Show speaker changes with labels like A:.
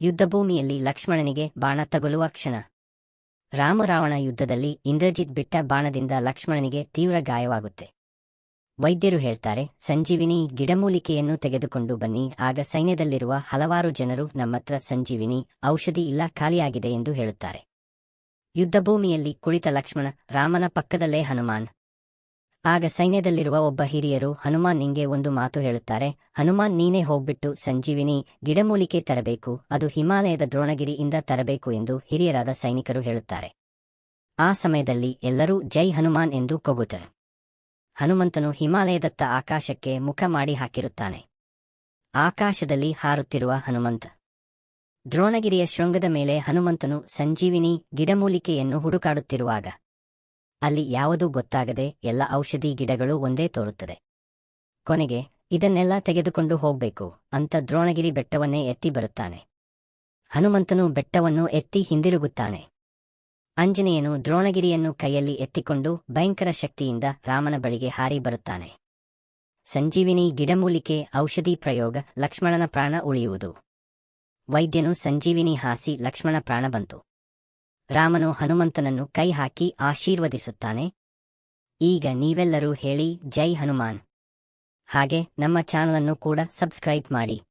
A: ಯುದ್ಧಭೂಮಿಯಲ್ಲಿ ಲಕ್ಷ್ಮಣನಿಗೆ ಬಾಣ ತಗುಲುವ ಕ್ಷಣ. ರಾಮರಾವಣ ಯುದ್ಧದಲ್ಲಿ ಇಂದ್ರಜಿತ್ ಬಿಟ್ಟ ಬಾಣದಿಂದ ಲಕ್ಷ್ಮಣನಿಗೆ ತೀವ್ರ ಗಾಯವಾಗುತ್ತೆ. ವೈದ್ಯರು ಹೇಳ್ತಾರೆ, ಸಂಜೀವಿನಿ, ಗಿಡಮೂಲಿಕೆಯನ್ನು ತೆಗೆದುಕೊಂಡು ಬನ್ನಿ. ಆಗ ಸೈನ್ಯದಲ್ಲಿರುವ ಹಲವಾರು ಜನರು ನಮ್ಮತ್ರ, ಸಂಜೀವಿನಿ, ಔಷಧಿ ಇಲ್ಲ, ಖಾಲಿಯಾಗಿದೆ ಎಂದು ಹೇಳುತ್ತಾರೆ. ಯುದ್ಧಭೂಮಿಯಲ್ಲಿ ಕುಳಿತ ಲಕ್ಷ್ಮಣ, ರಾಮನ ಪಕ್ಕದಲ್ಲೇ ಹನುಮಾನ್ ಆಗ ಸೈನ್ಯದಲ್ಲಿರುವ ಒಬ್ಬ ಹಿರಿಯರು, ಹನುಮಾನ್ ನಿಂಗೆ ಒಂದು ಮಾತು ಹೇಳುತ್ತಾರೆ. ಹನುಮಾನ್, ನೀನೇ ಹೋಗ್ಬಿಟ್ಟು ಸಂಜೀವಿನಿ ಗಿಡಮೂಲಿಕೆ ತರಬೇಕು. ಅದು ಹಿಮಾಲಯದ ದ್ರೋಣಗಿರಿಯಿಂದ ತರಬೇಕು ಎಂದು ಹಿರಿಯರಾದ ಸೈನಿಕರು ಹೇಳುತ್ತಾರೆ. ಆ ಸಮಯದಲ್ಲಿ ಎಲ್ಲರೂ ಜೈ ಹನುಮಾನ್ ಎಂದು ಕೂಗುತ್ತಾರೆ ಹನುಮಂತನು ಹಿಮಾಲಯದತ್ತ ಆಕಾಶಕ್ಕೆ ಮುಖ ಮಾಡಿ ಹಾಕಿರುತ್ತಾನೆ. ಆಕಾಶದಲ್ಲಿ ಹಾರುತ್ತಿರುವ ಹನುಮಂತ. ದ್ರೋಣಗಿರಿಯ ಶೃಂಗದ ಮೇಲೆ ಹನುಮಂತನು ಸಂಜೀವಿನಿ ಗಿಡಮೂಲಿಕೆಯನ್ನು ಹುಡುಕಾಡುತ್ತಿರುವಾಗ ಅಲ್ಲಿ ಯಾವುದೂ ಗೊತ್ತಾಗದೆ ಎಲ್ಲ ಔಷಧಿ ಗಿಡಗಳು ಒಂದೇ ತೋರುತ್ತದೆ. ಕೊನೆಗೆ, ಇದನ್ನೆಲ್ಲ ತೆಗೆದುಕೊಂಡು ಹೋಗ್ಬೇಕು, ಅಂತ ದ್ರೋಣಗಿರಿ ಬೆಟ್ಟವನ್ನೇ ಎತ್ತಿ ಬರುತ್ತಾನೆ. ಹನುಮಂತನು ಬೆಟ್ಟವನ್ನು ಎತ್ತಿ ಹಿಂದಿರುಗುತ್ತಾನೆ. ಆಂಜನೇಯನು ದ್ರೋಣಗಿರಿಯನ್ನು ಕೈಯಲ್ಲಿ ಎತ್ತಿಕೊಂಡು ಭಯಂಕರ ಶಕ್ತಿಯಿಂದ ರಾಮನ ಬಳಿಗೆ ಹಾರಿ ಬರುತ್ತಾನೆ. ಸಂಜೀವಿನಿ ಗಿಡಮೂಲಿಕೆ ಔಷಧಿ ಪ್ರಯೋಗ ಲಕ್ಷ್ಮಣನ ಪ್ರಾಣ ಉಳಿಯುವುದು. ವೈದ್ಯನು ಸಂಜೀವಿನಿ ಹಾಸಿ ಲಕ್ಷ್ಮಣ ಪ್ರಾಣ ಬಂತು. ರಾಮನು ಹನುಮಂತನನ್ನು ಕೈ ಹಾಕಿ ಆಶೀರ್ವದಿಸುತ್ತಾನೆ. ಈಗ ನೀವೆಲ್ಲರೂ ಹೇಳಿ, ಜೈ ಹನುಮಾನ್. ಹಾಗೆ ನಮ್ಮ ಚಾನಲನ್ನು ಕೂಡ ಸಬ್ಸ್ಕ್ರೈಬ್ ಮಾಡಿ.